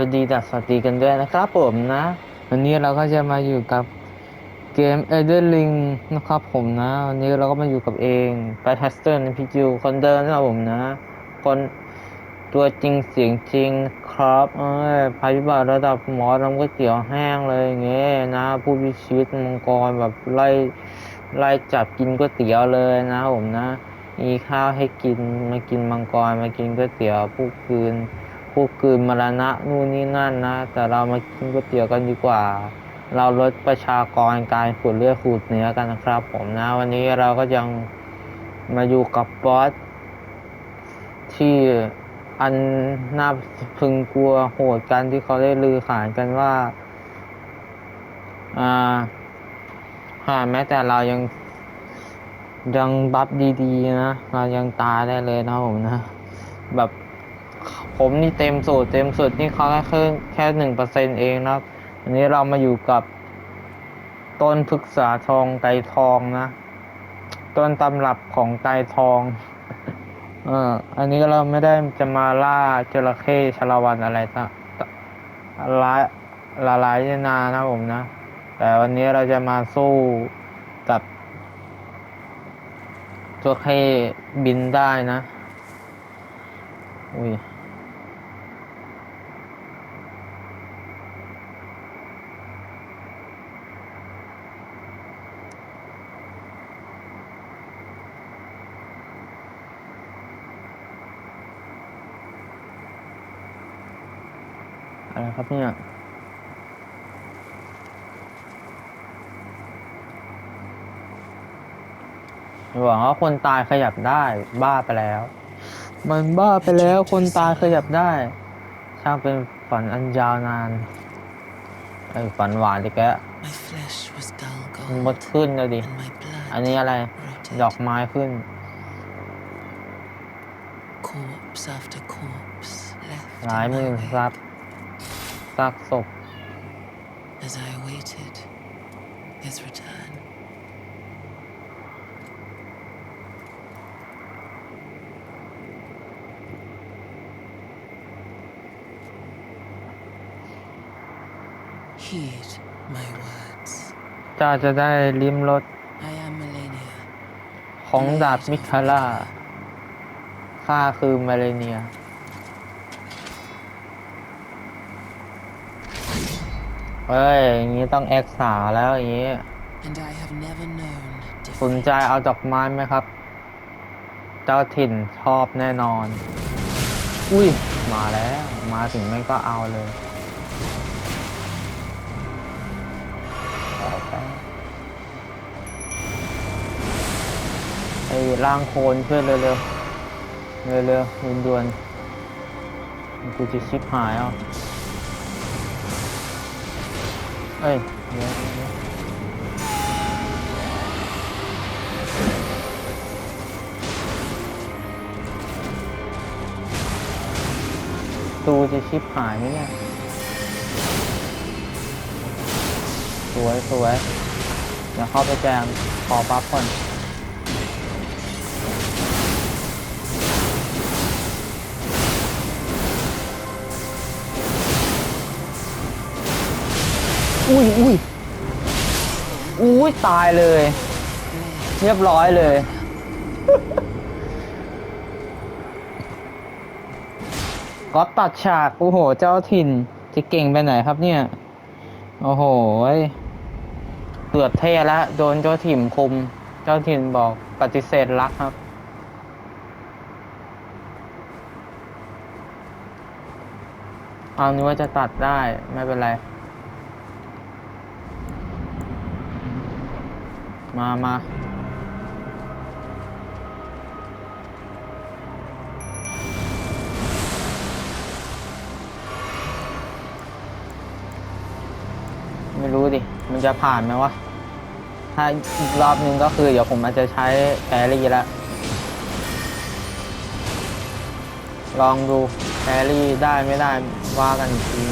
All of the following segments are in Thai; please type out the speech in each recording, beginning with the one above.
สวัสดีดัสวัสดีกันด้วยนะครับผมนะ วันนี้เราก็จะมาอยู่กับเกม e l d e r Ring นะครับผมนะ วันนี้เราก็มาอยู่กับเองแฟทสเตอร์ในพีจิวคนเดิมนะครับผมนะ คนตัวจริงเสียงจริงครับเอ้ยภัยพิบัติระดับหมอทำก๋วยเตี๋ยวแห้งเลยอย่างเงี้ยนะ ผู้พิชิตมังกรแบบไล่ไล่จับกินก๋วยเตี๋ยวเลยนะครับผมนะ มีข้าวให้กินมากินมังกรมากินก๋วยเตี๋ยวผู้คืน ผู้คืนมรณะนู่นนี่นั่นนะ แต่เรามากินก๋วยเตี๋ยวกันดีกว่า เราลดประชากรการขูดเลือดขูดเนื้อกันนะครับ ผมนะ วันนี้เราก็ยังมาอยู่กับบอสที่อันน่าพึงกลัวโหดกันที่เขาได้ลือขานกันว่าอ่าหาแม้แต่เรายังยังบัฟดีๆนะ เรายังตายได้เลยนะผมนะ แบบ ผมนี่เต็มสูตรเต็มสุดนี่เขาแค่ครึ่งแค่หนึ่งเปอร์เซ็นเองนะครับอันนี้เรามาอยู่กับต้นพฤกษาทองไตรทองนะ ต้นตำรับของไตรทองเอออันนี้เราไม่ได้จะมาล่าจระเข้ชละวันอะไรซะละละลายนานะผมนะ แต่วันนี้เราจะมาสู้กับจระเข้บินได้นะ อุ้ย อะไรครับเนี่ยหวังว่าคนตายขยับได้ บ้าไปแล้ว มันบ้าไปแล้วคนตายขยับได้ช่างเป็นฝันอันยาวนานไอ้ฝันหวานดิแก My flesh was dull มันมด gold, ขึ้นเลยดิ and my blood อันนี้อะไร rotted. ดอกไม้ขึ้น Corpse after corpse left หลาย in หมื่น my ซับ wake ซากศพ as I awaited his return. Heed my words. เจ้าจะได้ลิ้มรส I am Melania, ของดาบมิคาร่าข้าคือมาเลเนีย เฮ้ยอย่างนี้ต้องแอคสาแล้วอย่างนี้ and I have never known สน defeat. ใจเอาดอกไม้ไหมครับ เจ้าถิ่นชอบแน่นอน อุ้ย มาแล้ว มาถึงแม่งก็เอาเลยเอาไปไอ้ร่างโคลนเพื่อนเร็วๆ เร็วๆด่วนๆกูจะชิบหายอะ เอ้ยเดี๋ยวตูจะชิปหายไหมเนี่ย สวยสวย เดี๋ยวเข้าไปแจมขอปั๊บก่อน อุ้ยอุ้ยอุ้ยตายเลย เรียบร้อยเลย ก็ตัดฉาก โอ้โห เจ้าถิ่น จะเก่งไปไหนครับเนี่ย โอ้โหเกือบเท่แล้วโดนเจ้าถิ่นคุม เจ้าถิ่นบอกปฏิเสธรักครับเอานึกว่าจะตัดได้ไม่เป็นไร มามาไม่รู้ดิ มันจะผ่านไหมวะ ถ้าอีกรอบนึงก็คือเดี๋ยวผมอาจจะใช้แครี่ละ ลองดูแครี่ได้ไม่ได้ว่ากันอีกที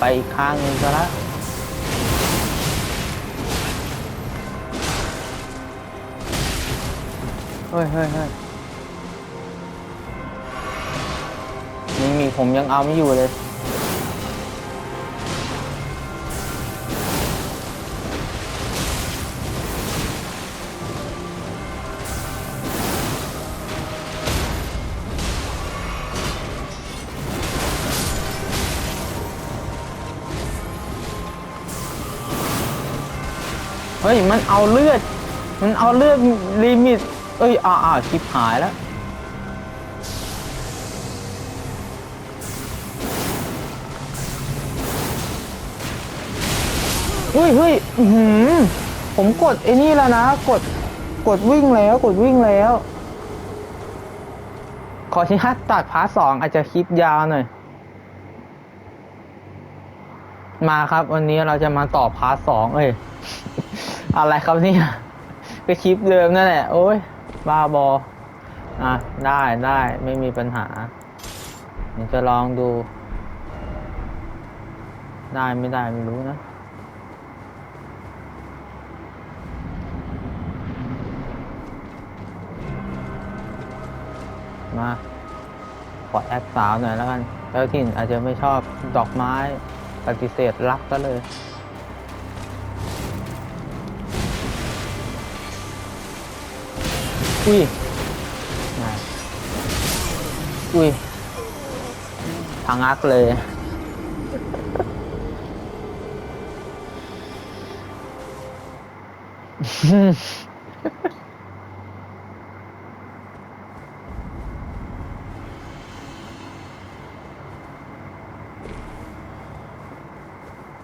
ไปข้างนึงซะละเฮ้ยเฮ้ยเฮ้ยนี่มีผมยังเอาไม่อยู่เลย เฮ้ย มันเอาเลือด มันเอาเลือดลิมิต เอ้ย อ่าอ่าชิบหายแล้ว เฮ้ยเฮ้ยหือผมกดไอ้นี่แล้วนะ กด กดวิ่งแล้ว กดวิ่งแล้ว ขอที่ฮัตตัดพาร์ทสองอาจจะคลิปยาวหน่อย มาครับ วันนี้เราจะมาต่อพาร์ทสองเอ้ย อะไรครับเนี่ยก็คลิปเดิมนั่นแหละ โอ้ยบ้าบอ อะ ได้ได้ไม่มีปัญหาเดี๋ยวจะลองดู ได้ไม่ได้ไม่รู้นะมาขอแอดสาวหน่อยแล้วกัน แล้วถิ่นอาจจะไม่ชอบดอกไม้ ปฏิเสธรักก็เลย อุ้ยมาอุ้ยพังักเลย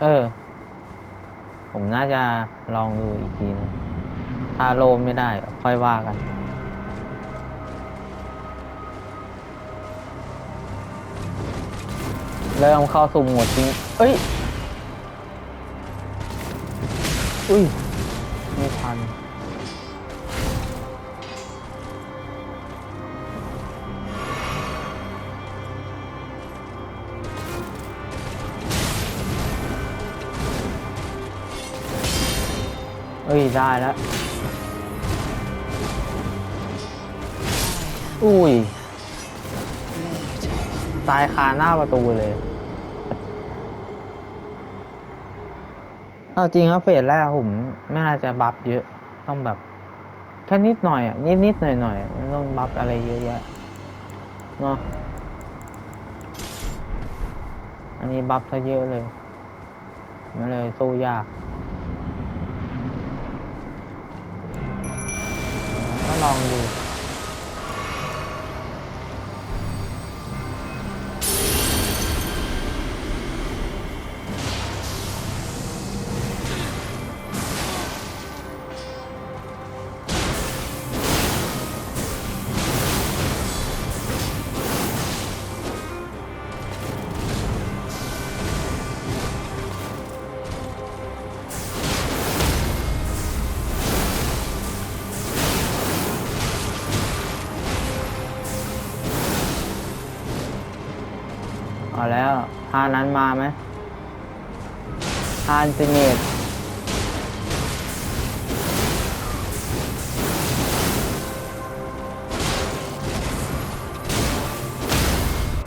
เออ ผมน่าจะลองดูอีกทีนึงถ้าโลมไม่ได้ก็ค่อยว่ากัน เริ่มเข้าสู่โหมดจริง เอ้ย อุ้ย ไม่ทัน เอ้ย ได้แล้ว อุ้ย ตายคาหน้าประตูเลย เอาจริงครับเฟสแรกผมไม่น่าจะบัฟเยอะ ต้องแบบแค่นิดหน่อยอะนิดนิดหน่อยหน่อยไม่ต้องบัฟอะไรเยอะแยะเนาะอันนี้บัฟซะเยอะเลยมันเลยสู้ยากก็ลองดู เอาแล้วทานั้นมาไหมทานซิเนต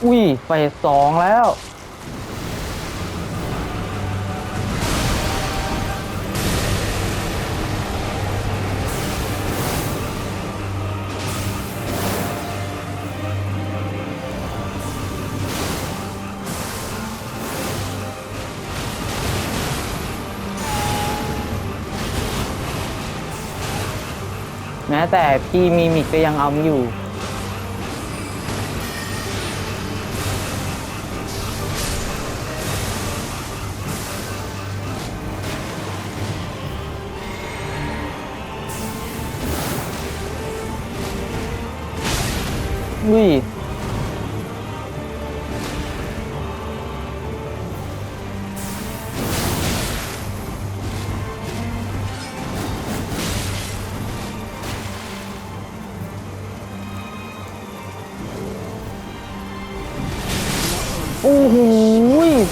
อุ้ยไฟสองแล้ว แม้แต่พี่มีมิกก็ยังเอาไม่อยู่ อุ้ย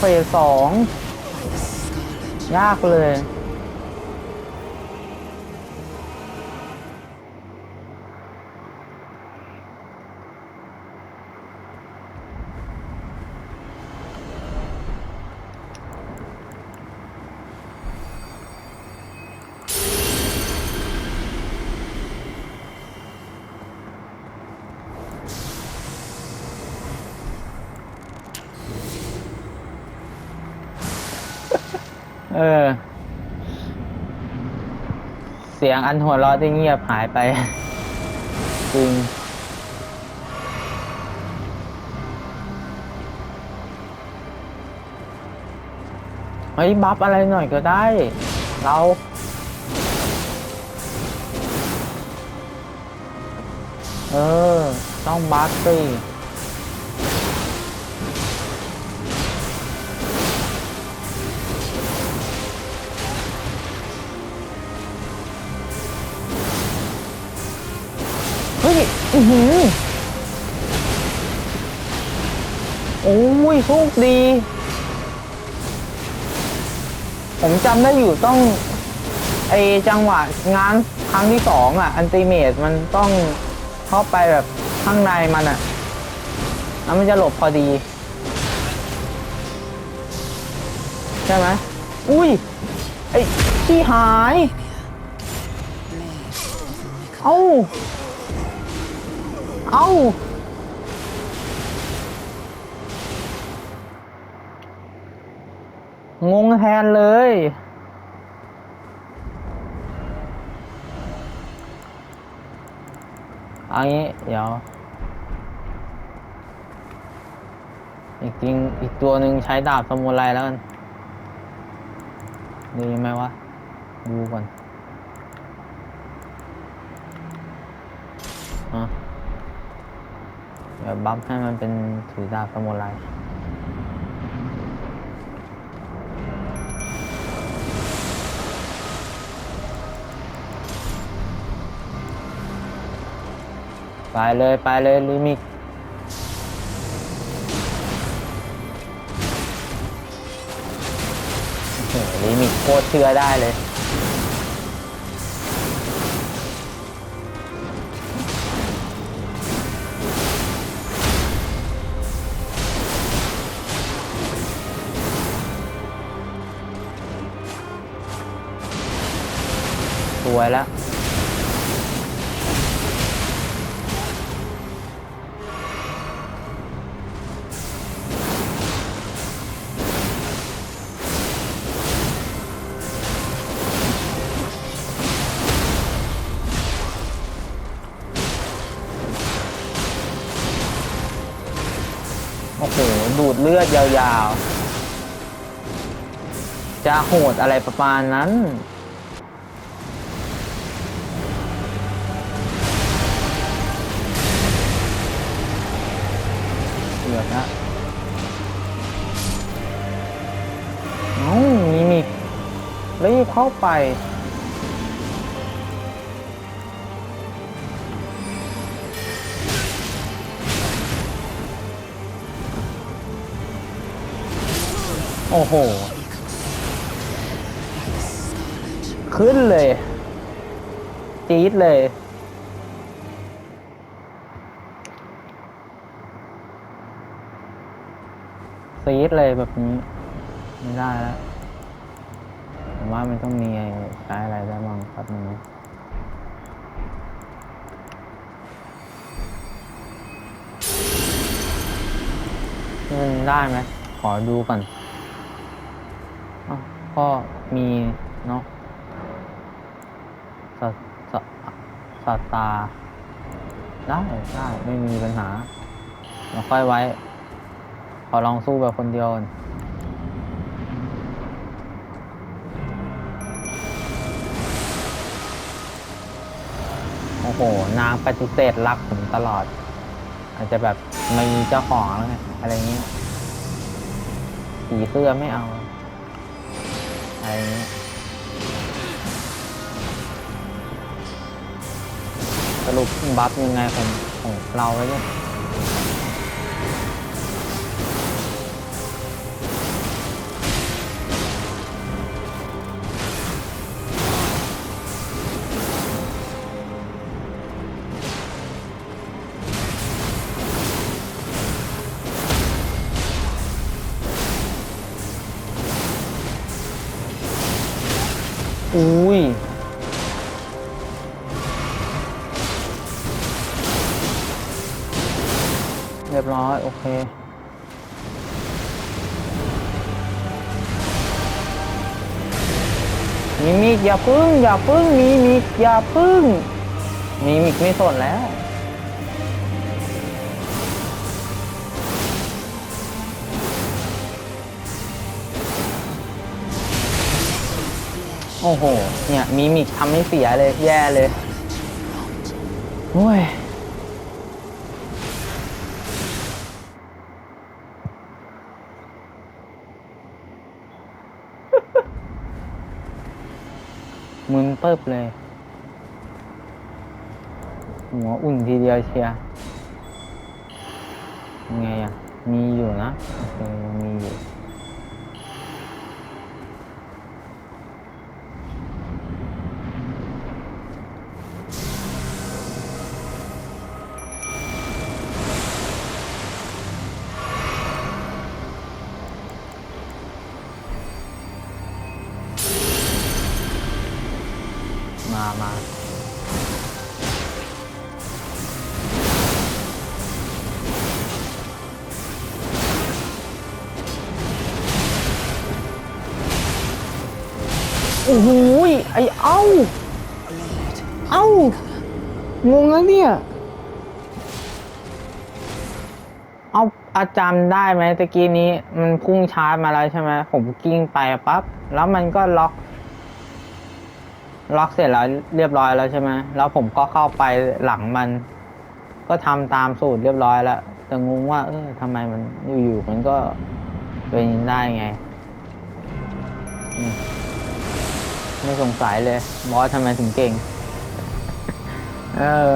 ฟสสองยากเลย เออ เสียงอันหัวเราะที่เงียบหายไป จริง เฮ้ย บัฟอะไรหน่อยก็ได้ เราเออ ต้องบัฟสิ โชคดี ผมจำได้อยู่ต้องไอจังหวะงานครั้งที่สองอะ อันติเมตมันต้องเข้าไปแบบข้างในมันอะ แล้วมันจะหลบพอดี ใช่ไหมอุ้ย ไอ้ขี้หาย เอ้า เอ้า งงแทนเลยเอางี้เดี๋ยว อีกจริงอีกตัวหนึ่งใช้ดาบสมุไรแล้วกัน ดีไหมวะ ดูก่อนอะเดี๋ยวบัฟให้มันเป็นถือดาบสมุไร ไปเลยไปเลยลิมิกโอ้โหลิมิกโคตรเชื่อได้เลยสวยแล้ว ดูดเลือดยาวๆ จะโหดอะไรประมาณนั้นเกือบนะเอ้ามีมิกรีบเข้าไป โอ้โห ขึ้นเลย จี๊ดเลย ซีดเลยแบบนี้ ไม่ได้แล้วผมว่ามันต้องมีใช้อะไรได้บ้างครับนึงนะมันได้ไหมขอดูก่อน ก็มีเนาะสสสตา ได้ได้ไม่มีปัญหาเราค่อยไว้ ขอลองสู้แบบคนเดียวโอ้โห นางปฏิเสธรักผมตลอด อาจจะแบบไม่มีเจ้าของแล้วไงอะไรเงี้ยสีเสื้อไม่เอา อะไรสรุปบัฟยังไงของของเราไว้เนี่ย อุ้ยเรียบร้อย โอเค มีมิกอย่าพึ่ง อย่าพึ่ง มีมิกอย่าพึ่ง มีมิกไม่สนแล้ว โอ้โห เนี่ยมีมิกทำให้เสียเลยแย่เลยโอ้ยมึนเปิบเลย หัวอุ่นทีเดียวเชียร์ไงอะ มีอยู่นะ มีอยู่ โอ้โหยไอเอ้า เอ้างงแล้วเนี่ย เอาอาจารย์ได้ไหมตะกี้นี้ มันพุ่งชาร์จมาแล้วใช่ไหมผมกิ้งไปปั๊บแล้วมันก็ล็อก ล็อกเสร็จแล้วเรียบร้อยแล้วใช่ไหมแล้วผมก็เข้าไปหลังมัน ก็ทำตามสูตรเรียบร้อยแล้วแต่งงว่า เออทำไมมันอยู่ๆมันก็เป็นได้ไง อืม ไม่สงสัยเลยบอสทำไมถึงเก่ง เออ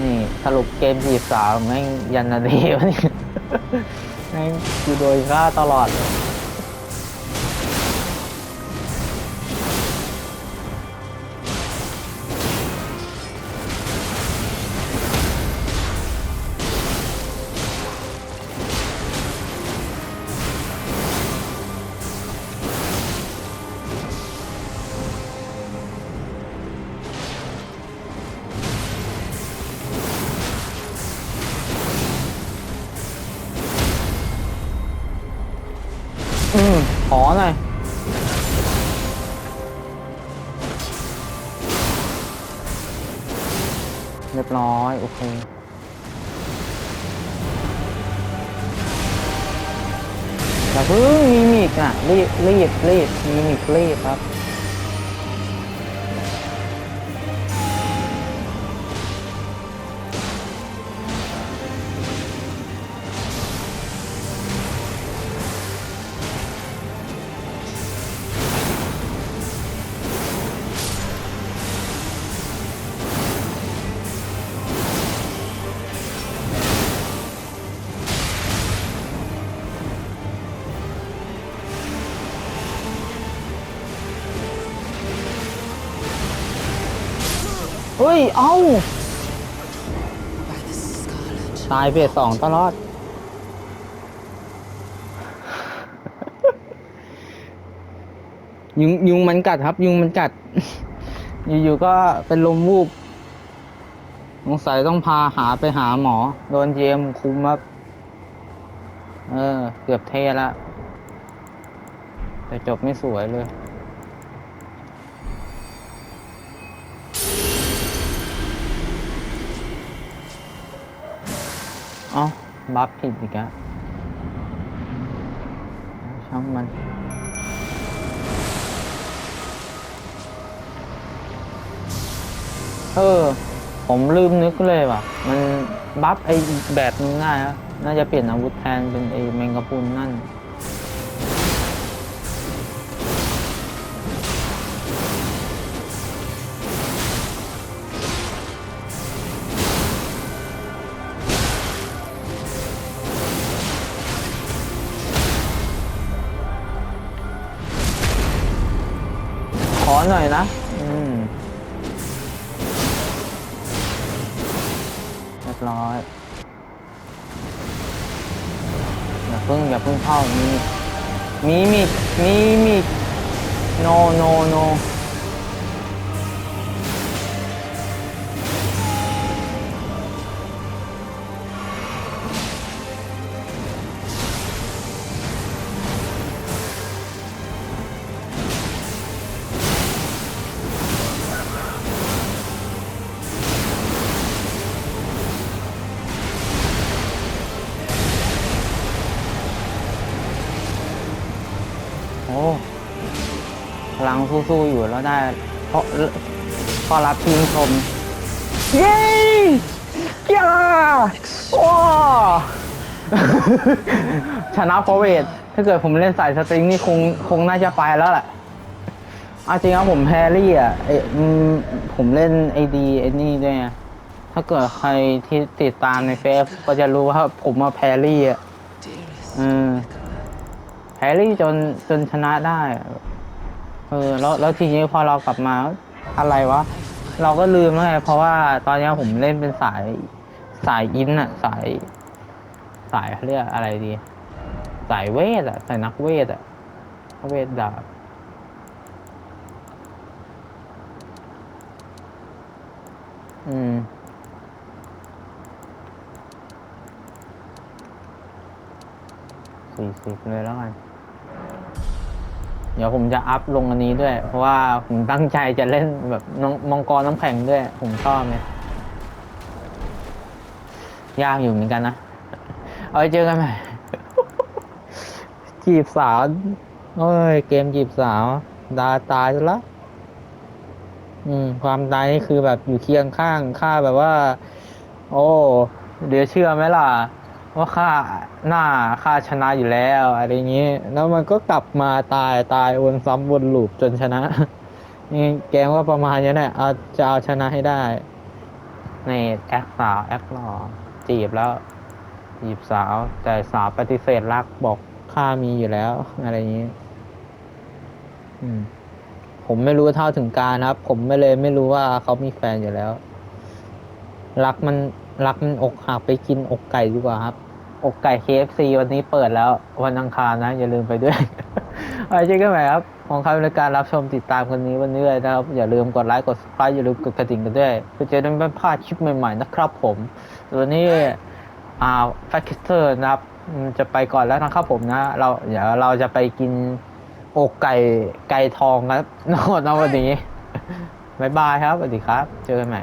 นี่สรุปเกมจีบสาวแม่งยันนาทีวะนี่แม่งคือโดยฆ่าตลอดเลย เพิ่งมีมิกอะรีบรีบรีบมีมิกรีบครับ ย เอ้า ตายเฟสสองตลอด ยุงยุงมันกัดครับ ยุงมันกัด อยู่ๆก็เป็นลมวูบสงสัยต้องพาหาไปหาหมอ โดนเจมคุมครับ เออ เกือบเทละแต่จบไม่สวยเลย อ้าบัฟผิดอีกแล้วช่างมันเออ ผมลืมนึกเลยว่ะ มันบัฟไอ้อีกแบบนึงง่ายครับน่าจะเปลี่ยนอาวุธแทนเป็นไอ้แมงกะพรุนนั่น สู้ๆอยู่แล้วได้เพราะพอรับชื่นชม เย้ย่าว้าชนะพอเวทถ้าเกิดผมเล่นสายสตริงนี่คงคงน่าจะไปแล้วแหละอาจริงครับผมแพรรี่อะเอผมเล่นไอดีไอ้นี่ด้วยถ้าเกิดใครที่ติดตามในเฟซก็จะรู้ว่าผมมาแพรรี่อะแฮร์รี่จนจนชนะได้ เออแล้วแล้วทีนี้พอเรากลับมาอะไรวะ เราก็ลืมแล้วไงเพราะว่าตอนนี้ผมเล่นเป็นสายสายอินอะสาย สายเขาเรียกอะไรดี สายเวทอะสายนักเวทอะเวทดาบอืมสี่สิบเลยแล้วกัน เดี๋ยวผมจะอัพลงอันนี้ด้วย เพราะว่าผมตั้งใจจะเล่นแบบมังกรน้ำแข็งด้วย ผมชอบเนี่ยยากอยู่เหมือนกันนะ เอาไว้เจอกันใหม่จีบสาวเอ้ย เกมจีบสาว ดาตายซะละอืม ความตายนี่คือแบบอยู่เคียงข้าง ข้าแบบว่า โอ้ เดี๋ยวเชื่อไหมล่ะ ว่าข้าหน้าข้าชนะอยู่แล้วอะไรอย่างนี้แล้วมันก็กลับมาตายตายวนซ้ำวนลูปจนชนะนี่เกมก็ประมาณนี้แหละเอาจะเอาชนะให้ได้ในแอคสาวแอคหล่อจีบแล้วจีบสาว แต่สาวปฏิเสธรักบอกข้ามีอยู่แล้ว อะไรอย่างนี้ผมไม่รู้เท่าถึงการครับ ผมไม่เลยไม่รู้ว่าเขามีแฟนอยู่แล้ว รักมันรักมันอกหักไปกินอกไก่ดีกว่าครับ อกไก่ KFC วันนี้เปิดแล้ววันอังคารนะ อย่าลืมไปด้วยไว้เจอกันใหม่ครับ ของครในการรับชมติดตามคนนี้วันนี้เลยนะครับ อย่าลืมกดไลค์กด subscribe อย่าลืมกดกระดิ่งกันด้วยเพื่อจะได้ไม่พลาดคลิปใหม่ๆนะครับผมวันนี้อ่าแฟคเตอร์นะครับจะไปก่อนแล้วนะครับผมนะ เราเดี๋ยวเราจะไปกินอกไก่ไก่ทองครับนอนวันนี้บ๊ายบายครับสวัสดีครับ เจอกันใหม่